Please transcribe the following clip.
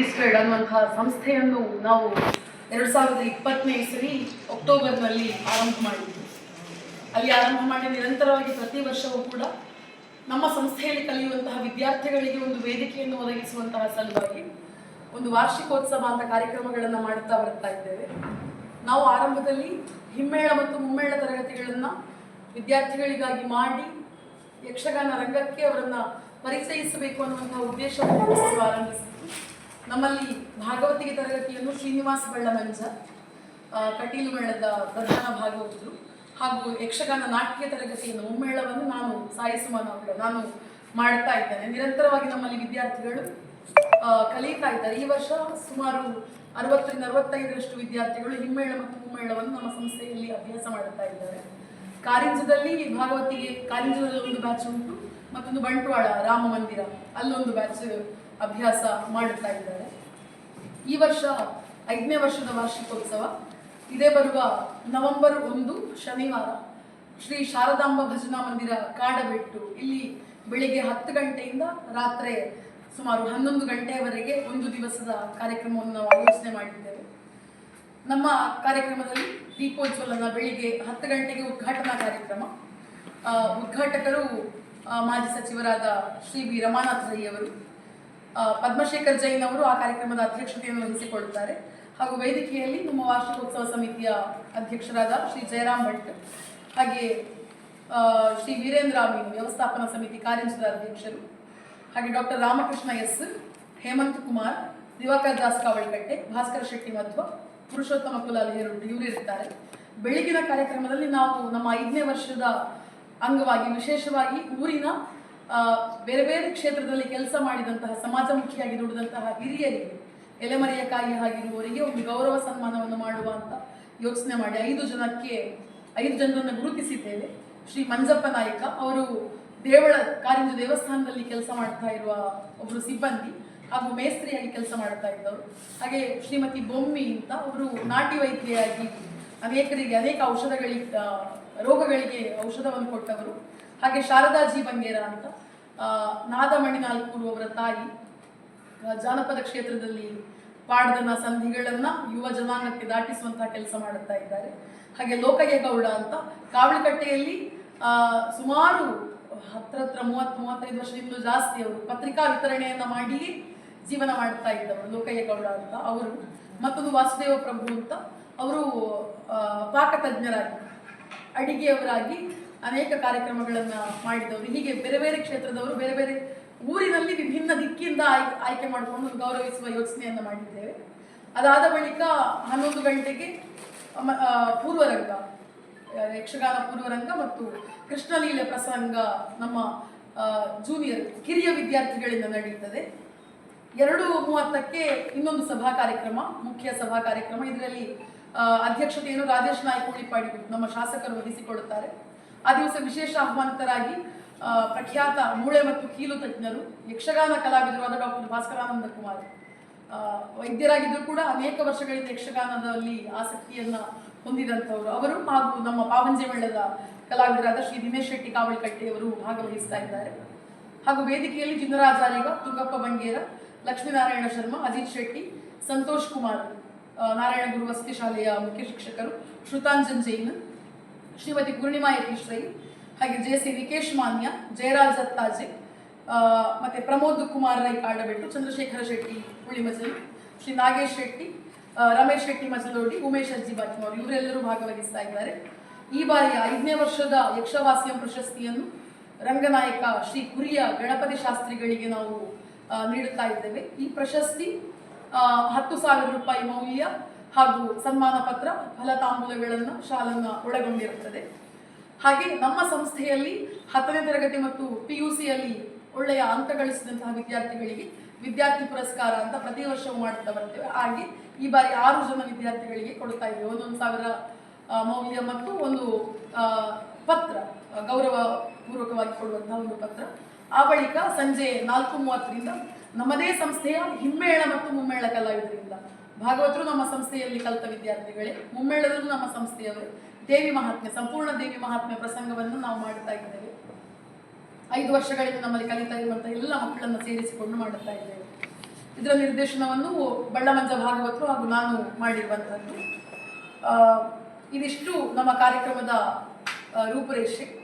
Registered ಅನ್ನುವಂತಹ ಸಂಸ್ಥೆಯನ್ನು ನಾವು ಎರಡು ಸಾವಿರದ ಇಪ್ಪತ್ತನೇ ಇಸವಿ ಅಕ್ಟೋಬರ್ನಲ್ಲಿ ಆರಂಭ ಮಾಡಿದ್ವಿ. ಅಲ್ಲಿ ಆರಂಭ ಮಾಡಿ ನಿರಂತರವಾಗಿ ಪ್ರತಿ ವರ್ಷವೂ ಕೂಡ ನಮ್ಮ ಸಂಸ್ಥೆಯಲ್ಲಿ ಕಲಿಯುವಂತಹ ವಿದ್ಯಾರ್ಥಿಗಳಿಗೆ ಒಂದು ವೇದಿಕೆಯನ್ನು ಒದಗಿಸುವಂತಹ ಸಲುವಾಗಿ ಒಂದು ವಾರ್ಷಿಕೋತ್ಸವ ಅಂತ ಕಾರ್ಯಕ್ರಮಗಳನ್ನು ಮಾಡುತ್ತಾ ಬರ್ತಾ ಇದ್ದೇವೆ. ನಾವು ಆರಂಭದಲ್ಲಿ ಹಿಮ್ಮೇಳ ಮತ್ತು ಮುಮ್ಮೇಳ ತರಗತಿಗಳನ್ನು ವಿದ್ಯಾರ್ಥಿಗಳಿಗಾಗಿ ಮಾಡಿ ಯಕ್ಷಗಾನ ರಂಗಕ್ಕೆ ಅವರನ್ನು ಪರಿಚಯಿಸಬೇಕು ಅನ್ನುವಂತಹ ಉದ್ದೇಶವನ್ನು ಆರಂಭಿಸಿದ್ವಿ. ನಮ್ಮಲ್ಲಿ ಭಾಗವತಿಗೆ ತರಗತಿಯನ್ನು ಶ್ರೀನಿವಾಸ ಬಳ್ಳಮಂಜ ಮಂಜ ಕಟೀಲು ಮೇಳದ ಪ್ರಧಾನ ಭಾಗವತರು ಹಾಗೂ ಯಕ್ಷಗಾನ ನಾಟ್ಯ ತರಗತಿಯನ್ನು ಮುಮ್ಮೇಳವನ್ನು ನಾನು ಸಾಯಿಸುಮಾನ ನಾನು ಮಾಡ್ತಾ ಇದ್ದೇನೆ. ನಿರಂತರವಾಗಿ ನಮ್ಮಲ್ಲಿ ವಿದ್ಯಾರ್ಥಿಗಳು ಕಲಿತಾ ಇದ್ದಾರೆ. ಈ ವರ್ಷ ಸುಮಾರು ಅರವತ್ತರಿಂದ ಅರವತ್ತೈದರಷ್ಟು ವಿದ್ಯಾರ್ಥಿಗಳು ಹಿಮ್ಮೇಳ ಮತ್ತು ಮುಮ್ಮೇಳವನ್ನು ನಮ್ಮ ಸಂಸ್ಥೆಯಲ್ಲಿ ಅಭ್ಯಾಸ ಮಾಡುತ್ತಾ ಇದ್ದಾರೆ. ಕಾರಿಂಜದಲ್ಲಿ ಭಾಗವತಿಗೆ, ಕಾರಿಂಜದಲ್ಲಿ ಒಂದು ಬ್ಯಾಚ್ ಉಂಟು, ಮತ್ತೊಂದು ಬಂಟ್ವಾಳ, ರಾಮ ಮಂದಿರ, ಅಲ್ಲೊಂದು ಬ್ಯಾಚ್ ಅಭ್ಯಾಸ ಮಾಡುತ್ತಾ ಇದ್ದಾರೆ. ಈ ವರ್ಷ ಐದನೇ ವರ್ಷದ ವಾರ್ಷಿಕೋತ್ಸವ. ಇದೇ ಬರುವ ನವೆಂಬರ್ ಒಂದು ಶನಿವಾರ ಶ್ರೀ ಶಾರದಾಂಬ ಭಜನಾ ಮಂದಿರ ಕಾಡಬೆಟ್ಟು. ಇಲ್ಲಿ ಬೆಳಿಗ್ಗೆ ಹತ್ತು ಗಂಟೆಯಿಂದ ರಾತ್ರಿ ಸುಮಾರು ಹನ್ನೊಂದು ಗಂಟೆಯವರೆಗೆ ಒಂದು ದಿವಸದ ಕಾರ್ಯಕ್ರಮವನ್ನು ನಾವು ಆಲೋಚನೆ ಮಾಡಿದ್ದೇವೆ. ನಮ್ಮ ಕಾರ್ಯಕ್ರಮದಲ್ಲಿ ದೀಪೋಜ್ವಲನ ಬೆಳಿಗ್ಗೆ ಹತ್ತು ಗಂಟೆಗೆ ಉದ್ಘಾಟನಾ ಕಾರ್ಯಕ್ರಮ. ಉದ್ಘಾಟಕರು ಮಾಜಿ ಸಚಿವರಾದ ಶ್ರೀ ಬಿ ರಮಾನಾಥ ರೈ ಅವರು ಪದ್ಮಶೇಖರ್ ಜೈನ್ ಅವರು ಆ ಕಾರ್ಯಕ್ರಮದ ಅಧ್ಯಕ್ಷತೆಯನ್ನು ವಹಿಸಿಕೊಳ್ಳುತ್ತಾರೆ. ಹಾಗೂ ವೇದಿಕೆಯಲ್ಲಿ ನಮ್ಮ ವಾರ್ಷಿಕೋತ್ಸವ ಸಮಿತಿಯ ಅಧ್ಯಕ್ಷರಾದ ಶ್ರೀ ಜಯರಾಮ್ ಭಟ್, ಹಾಗೆ ಶ್ರೀ ವೀರೇಂದ್ರ ಅಮೀನ್ ವ್ಯವಸ್ಥಾಪನಾ ಸಮಿತಿ ಕಾರ್ಯಂಚದ ಅಧ್ಯಕ್ಷರು, ಹಾಗೆ ಡಾಕ್ಟರ್ ರಾಮಕೃಷ್ಣ ಎಸ್, ಹೇಮಂತ್ ಕುಮಾರ್, ದಿವಾಕರ್ ದಾಸ್ ಕಾವಳ್ಕಟ್ಟೆ ಭಾಸ್ಕರ ಶೆಟ್ಟಿ ಮಧ್ವ, ಪುರುಷೋತ್ತಮ ಕುಲಾಲ್ ಹೇರುಡ್ ಇವರು ಇರ್ತಾರೆ. ಬೆಳಗಿನ ಕಾರ್ಯಕ್ರಮದಲ್ಲಿ ನಾವು ನಮ್ಮ ಐದನೇ ವರ್ಷದ ಅಂಗವಾಗಿ ವಿಶೇಷವಾಗಿ ಊರಿನ ಬೇರೆ ಬೇರೆ ಕ್ಷೇತ್ರದಲ್ಲಿ ಕೆಲಸ ಮಾಡಿದಂತಹ ಸಮಾಜಮುಖಿಯಾಗಿ ದುಡಿದಂತಹ ಹಿರಿಯರಿಗೆ, ಎಲೆಮರೆಯ ಕಾಯಿ ಆಗಿರುವವರಿಗೆ ಒಂದು ಗೌರವ ಸನ್ಮಾನವನ್ನು ಮಾಡುವ ಅಂತ ಯೋಚನೆ ಮಾಡಿ. ಐದು ಜನಕ್ಕೆ, ಐದು ಜನರನ್ನು ಗುರುತಿಸಿದ್ದೇವೆ. ಶ್ರೀ ಮಂಜಪ್ಪ ನಾಯಕ ಅವರು ದೇವಳ, ಕಾರಿಂಜ ದೇವಸ್ಥಾನದಲ್ಲಿ ಕೆಲಸ ಮಾಡ್ತಾ ಇರುವ ಒಬ್ಬರು ಸಿಬ್ಬಂದಿ, ಹಾಗೂ ಮೇಸ್ತ್ರಿಯಾಗಿ ಕೆಲಸ ಮಾಡ್ತಾ ಇದ್ದವರು. ಹಾಗೆ ಶ್ರೀಮತಿ ಬೊಮ್ಮಿ ಅಂತ ಅವರು ನಾಟಿ ವೈದ್ಯೆಯಾಗಿ ಅನೇಕರಿಗೆ, ಅನೇಕ ಔಷಧಗಳಿಗೆ ರೋಗಗಳಿಗೆ ಔಷಧವನ್ನು ಕೊಟ್ಟವರು. ಹಾಗೆ ಶಾರದಾಜಿ ಬಂಗೇರ ಅಂತ ನಾದಮಣಿ ನಾಲ್ಕೂರು ಅವರ ತಾಯಿ ಜಾನಪದ ಕ್ಷೇತ್ರದಲ್ಲಿ ಪಾಡ್ದನ ಸಂಧಿಗಳನ್ನ ಯುವ ಜನಾಂಗಕ್ಕೆ ದಾಟಿಸುವಂತಹ ಕೆಲಸ ಮಾಡುತ್ತಾ ಇದ್ದಾರೆ. ಹಾಗೆ ಲೋಕಯ್ಯ ಗೌಡ ಅಂತ ಕಾವಳಿಕಟ್ಟೆಯಲ್ಲಿ ಸುಮಾರು ಹತ್ರತ್ರ ಹತ್ರ ಮೂವತ್ತು, ಮೂವತ್ತೈದು ವರ್ಷದಿಂದ ಜಾಸ್ತಿ ಅವರು ಪತ್ರಿಕಾ ವಿತರಣೆಯನ್ನ ಮಾಡಿ ಜೀವನ ಮಾಡ್ತಾ ಇದ್ದವರು, ಲೋಕಯ್ಯ ಗೌಡ ಅಂತ ಅವರು. ಮತ್ತೊಂದು ವಾಸುದೇವ ಪ್ರಭು ಅಂತ, ಅವರು ಪಾಕ ಪಾಕತಜ್ಞರಾಗಿ, ಅಡಿಗೆಯವರಾಗಿ ಅನೇಕ ಕಾರ್ಯಕ್ರಮಗಳನ್ನ ಮಾಡಿದವರು, ಹೀಗೆ ಬೇರೆ ಬೇರೆ ಕ್ಷೇತ್ರದವರು, ಬೇರೆ ಬೇರೆ ಊರಿನಲ್ಲಿ ವಿಭಿನ್ನ ದಿಕ್ಕಿಂದ ಆಯ್ಕೆ ಮಾಡಿಕೊಂಡು ಗೌರವಿಸುವ ಯೋಚನೆಯನ್ನು ಮಾಡಿದ್ದೇವೆ. ಅದಾದ ಬಳಿಕ ಹನ್ನೊಂದು ಗಂಟೆಗೆ ಪೂರ್ವರಂಗ ಯಕ್ಷಗಾನ ಪೂರ್ವರಂಗ ಮತ್ತು ಕೃಷ್ಣಲೀಲೆ ಪ್ರಸಂಗ ನಮ್ಮ ಜೂನಿಯರ್ ಕಿರಿಯ ವಿದ್ಯಾರ್ಥಿಗಳಿಂದ ನಡೆಯುತ್ತದೆ. ಎರಡು ಮೂವತ್ತಕ್ಕೆ ಇನ್ನೊಂದು ಸಭಾ ಕಾರ್ಯಕ್ರಮ, ಮುಖ್ಯ ಸಭಾ ಕಾರ್ಯಕ್ರಮ. ಇದರಲ್ಲಿ ಅಧ್ಯಕ್ಷತೆಯನ್ನು ರಾಜೇಶ್ ನಾಯ್ಕ ಉಳಿಪಾಡಿ ನಮ್ಮ ಶಾಸಕರು ವಹಿಸಿಕೊಳ್ಳುತ್ತಾರೆ. ಆ ದಿವಸ ವಿಶೇಷ ಆಹ್ವಾನಿತರಾಗಿ ಪ್ರಖ್ಯಾತ ಮೂಳೆ ಮತ್ತು ಕೀಲು ತಜ್ಞರು, ಯಕ್ಷಗಾನ ಕಲಾವಿದರಾದ ಡಾಕ್ಟರ್ ಭಾಸ್ಕರಾನಂದ ಕುಮಾರ್. ವೈದ್ಯರಾಗಿದ್ದರೂ ಕೂಡ ಅನೇಕ ವರ್ಷಗಳಿಂದ ಯಕ್ಷಗಾನದಲ್ಲಿ ಆಸಕ್ತಿಯನ್ನ ಹೊಂದಿದಂಥವರು. ಅವರು ಹಾಗೂ ನಮ್ಮ ಪಾವಂಜೆ ಮೇಳದ ಕಲಾವಿದರಾದ ಶ್ರೀ ದಿನೇಶ್ ಶೆಟ್ಟಿ ಕಾವಳಿಕಟ್ಟೆಯವರು ಭಾಗವಹಿಸ್ತಾ ಇದ್ದಾರೆ. ಹಾಗೂ ವೇದಿಕೆಯಲ್ಲಿ ಚಿನ್ನರಾಜಾರಿಗ ತುಂಗಪ್ಪ ಬಂಗೇರ, ಲಕ್ಷ್ಮೀನಾರಾಯಣ ಶರ್ಮಾ, ಅಜಿತ್ ಶೆಟ್ಟಿ, ಸಂತೋಷ್ ಕುಮಾರ್ ನಾರಾಯಣ ಗುರು ವಸತಿ ಶಾಲೆಯ ಮುಖ್ಯ ಶಿಕ್ಷಕರು ಶ್ರುತಾಂಜನ್ ಜೈನ್ ಶ್ರೀಮತಿ ಪೂರ್ಣಿಮಾ ಯತೀಶ್ ರೈ ಹಾಗೆ ಜೆ ಸಿ ವಿಕೇಶ್ ಮಾನ್ಯ, ಜಯರಾಜ್ ಅತ್ತಾಜೆ ಮತ್ತೆ ಪ್ರಮೋದ್ ಕುಮಾರ್ ರೈ ಕಾಡಬೆಟ್ಟು, ಚಂದ್ರಶೇಖರ ಶೆಟ್ಟಿ ಹುಳಿಮಜಲು ಶ್ರೀ ನಾಗೇಶ್ ಶೆಟ್ಟಿ ರಮೇಶ್ ಶೆಟ್ಟಿ ಮಜಲೋಡಿ, ಉಮೇಶ್ ಅಜ್ಜಿ ಬಾಕಿಮವರು ಇವರೆಲ್ಲರೂ ಭಾಗವಹಿಸ್ತಾ ಇದ್ದಾರೆ. ಈ ಬಾರಿಯ ಐದನೇ ವರ್ಷದ ಯಕ್ಷವಾಸ್ಯಂ ಪ್ರಶಸ್ತಿಯನ್ನು ರಂಗನಾಯಕ ಶ್ರೀ ಕುರಿಯ ಗಣಪತಿ ಶಾಸ್ತ್ರಿಗಳಿಗೆ ನಾವು ನೀಡುತ್ತಾ ಇದ್ದೇವೆ. ಈ ಪ್ರಶಸ್ತಿ ಹತ್ತು ಸಾವಿರ ರೂಪಾಯಿ ಮೌಲ್ಯ ಹಾಗೂ ಸನ್ಮಾನ ಪತ್ರ ಫಲತಾಂಬೂಲಗಳನ್ನು ಶಾಲನ್ನ ಒಳಗೊಂಡಿರುತ್ತದೆ. ಹಾಗೆ ನಮ್ಮ ಸಂಸ್ಥೆಯಲ್ಲಿ ಹತ್ತನೇ ತರಗತಿ ಮತ್ತು ಪಿ ಯು ಒಳ್ಳೆಯ ಅಂಕ ಗಳಿಸಿದಂತಹ ವಿದ್ಯಾರ್ಥಿಗಳಿಗೆ ವಿದ್ಯಾರ್ಥಿ ಪುರಸ್ಕಾರ ಅಂತ ಪ್ರತಿ ವರ್ಷವೂ ಮಾಡುತ್ತಾ ಬರ್ತೇವೆ. ಹಾಗೆ ಈ ಬಾರಿ ಆರು ಜನ ವಿದ್ಯಾರ್ಥಿಗಳಿಗೆ ಕೊಡ್ತಾ ಇದ್ದೇವೆ. ಒಂದೊಂದು ಸಾವಿರ ಮೌಲ್ಯ ಮತ್ತು ಒಂದು ಪತ್ರ ಗೌರವ ಪೂರ್ವಕವಾಗಿ ಕೊಡುವಂತಹ ಒಂದು ಪತ್ರ. ಆ ಬಳಿಕ ಸಂಜೆ ನಾಲ್ಕು ಮೂವತ್ತರಿಂದ ನಮ್ಮದೇ ಸಂಸ್ಥೆಯ ಹಿಮ್ಮೇಳ ಮತ್ತು ಮುಮ್ಮೇಳ ಕಲಾವಿದರಿಂದ ಭಾಗವತರು ನಮ್ಮ ಸಂಸ್ಥೆಯಲ್ಲಿ ಕಲಿತ ವಿದ್ಯಾರ್ಥಿಗಳೇ ಮುಮ್ಮೇಳದಲ್ಲೂ ನಮ್ಮ ಸಂಸ್ಥೆಯವರು. ದೇವಿ ಮಹಾತ್ಮೆ ಸಂಪೂರ್ಣ ದೇವಿ ಮಹಾತ್ಮೆ ಪ್ರಸಂಗವನ್ನು ನಾವು ಮಾಡುತ್ತಾ ಇದ್ದೇವೆ. ಐದು ವರ್ಷಗಳಿಂದ ನಮ್ಮಲ್ಲಿ ಕಲಿತಾ ಇರುವಂತಹ ಎಲ್ಲ ಮಕ್ಕಳನ್ನು ಸೇರಿಸಿಕೊಂಡು ಮಾಡುತ್ತಾ ಇದ್ದೇವೆ. ಇದರ ನಿರ್ದೇಶನವನ್ನು ಬಳ್ಳಮಂಜ ಭಾಗವತರು ಹಾಗೂ ನಾನು ಮಾಡಿರುವಂಥದ್ದು. ಇದಿಷ್ಟು ನಮ್ಮ ಕಾರ್ಯಕ್ರಮದ ರೂಪುರೇಷೆ.